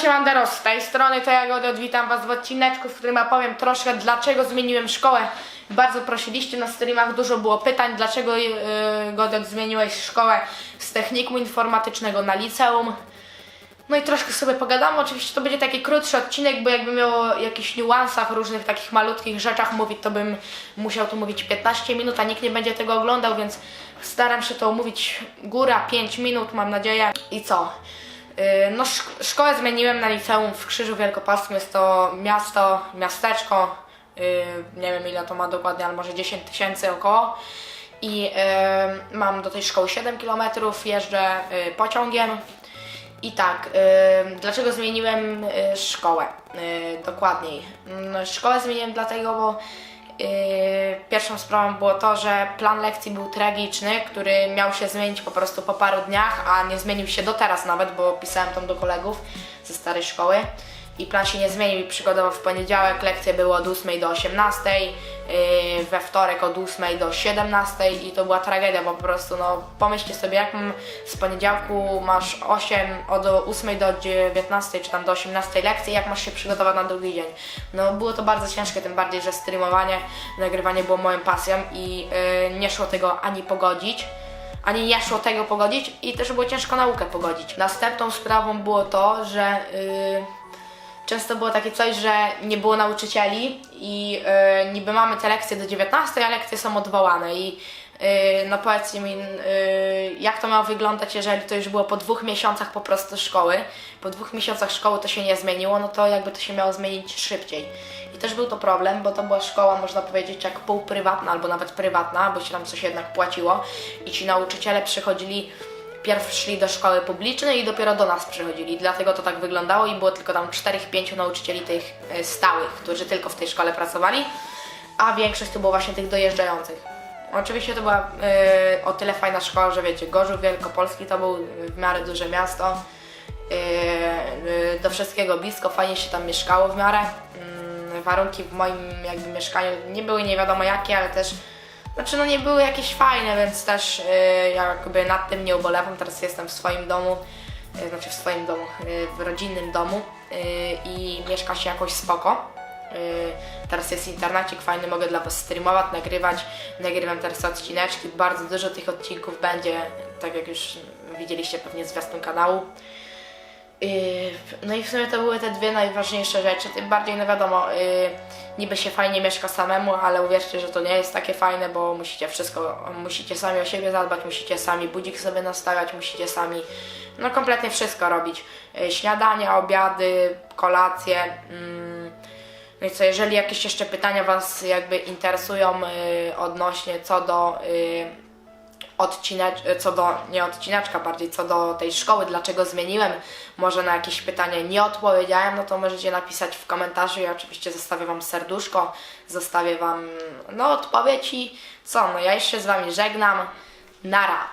Siemanderos, z tej strony to ja Godot, witam was w odcineczku, w którym opowiem troszkę dlaczego zmieniłem szkołę. Bardzo prosiliście na streamach, dużo było pytań, dlaczego yy, Godot zmieniłeś szkołę z technikum informatycznego na liceum. No i troszkę sobie pogadamy, oczywiście to będzie taki krótszy odcinek, bo jakby miał o jakichś niuansach, różnych takich malutkich rzeczach mówić, to bym musiał tu mówić 15 minut, a nikt nie będzie tego oglądał, więc staram się to omówić góra 5 minut, mam nadzieję. I co? Yy, No, szk- szkołę zmieniłem na liceum w Krzyżu Wielkopolskim. Jest to miasto, miasteczko. Yy, nie wiem ile to ma dokładnie, ale może 10 tysięcy około. I yy, mam do tej szkoły 7 km, jeżdżę pociągiem. I tak, dlaczego zmieniłem szkołę? Yy, dokładniej. Mm, szkołę zmieniłem dlatego, bo pierwszą sprawą było to, że plan lekcji był tragiczny, który miał się zmienić po prostu po paru dniach, a nie zmienił się do teraz nawet, bo pisałem tam do kolegów ze starej szkoły. I plan się nie zmienił i przygodowo w poniedziałek lekcje były od 8 do 18, yy, we wtorek od 8 do 17 i to była tragedia, bo po prostu no pomyślcie sobie jak z poniedziałku masz 8, od 8 do 19 czy tam do 18 lekcji, jak masz się przygotować na drugi dzień. No było to bardzo ciężkie, tym bardziej, że streamowanie, nagrywanie było moją pasją i yy, nie szło tego ani pogodzić ani nie szło tego pogodzić i też było ciężko naukę pogodzić. Następną sprawą było to, że yy, często było takie coś, że nie było nauczycieli i yy, niby mamy te lekcje do 19, a lekcje są odwołane i yy, no powiedzcie mi, yy, jak to miało wyglądać, jeżeli to już było po dwóch miesiącach po prostu szkoły, po dwóch miesiącach szkoły to się nie zmieniło, no to jakby to się miało zmienić szybciej. I też był to problem, bo to była szkoła, można powiedzieć, jak półprywatna albo nawet prywatna, bo się tam coś jednak płaciło i ci nauczyciele przychodzili pierw szli do szkoły publicznej i dopiero do nas przychodzili. Dlatego to tak wyglądało i było tylko tam 4-5 nauczycieli tych e, stałych, którzy tylko w tej szkole pracowali, a większość to było właśnie tych dojeżdżających. Oczywiście to była e, o tyle fajna szkoła, że wiecie, Gorzów Wielkopolski to był w miarę duże miasto, e, do wszystkiego blisko, fajnie się tam mieszkało w miarę. Mm, warunki w moim jakby mieszkaniu nie były nie wiadomo jakie, ale też znaczy no nie były jakieś fajne, więc też y, ja jakby nad tym nie ubolewam. Teraz jestem w swoim domu, y, znaczy w swoim domu, y, w rodzinnym domu y, i mieszka się jakoś spoko. Y, teraz jest internecik fajny, mogę dla Was streamować, nagrywać. Nagrywam teraz odcineczki, bardzo dużo tych odcinków będzie, tak jak już widzieliście pewnie zwiastun kanału. Yy, No i w sumie to były te dwie najważniejsze rzeczy. Tym bardziej, no wiadomo, yy, niby się fajnie mieszka samemu, ale uwierzcie, że to nie jest takie fajne, bo musicie wszystko, musicie sami o siebie zadbać, musicie sami budzik sobie nastawiać, musicie sami, no kompletnie wszystko robić. Yy, Śniadania, obiady, kolacje. mm. No i co, jeżeli jakieś jeszcze pytania Was jakby interesują odnośnie co do... Yy, odcinacz, co do, nie odcinaczka, bardziej co do tej szkoły, dlaczego zmieniłem, może na jakieś pytanie nie odpowiedziałem, no to możecie napisać w komentarzu i oczywiście zostawię Wam serduszko, zostawię Wam no odpowiedź i co, no ja już się z Wami żegnam, nara.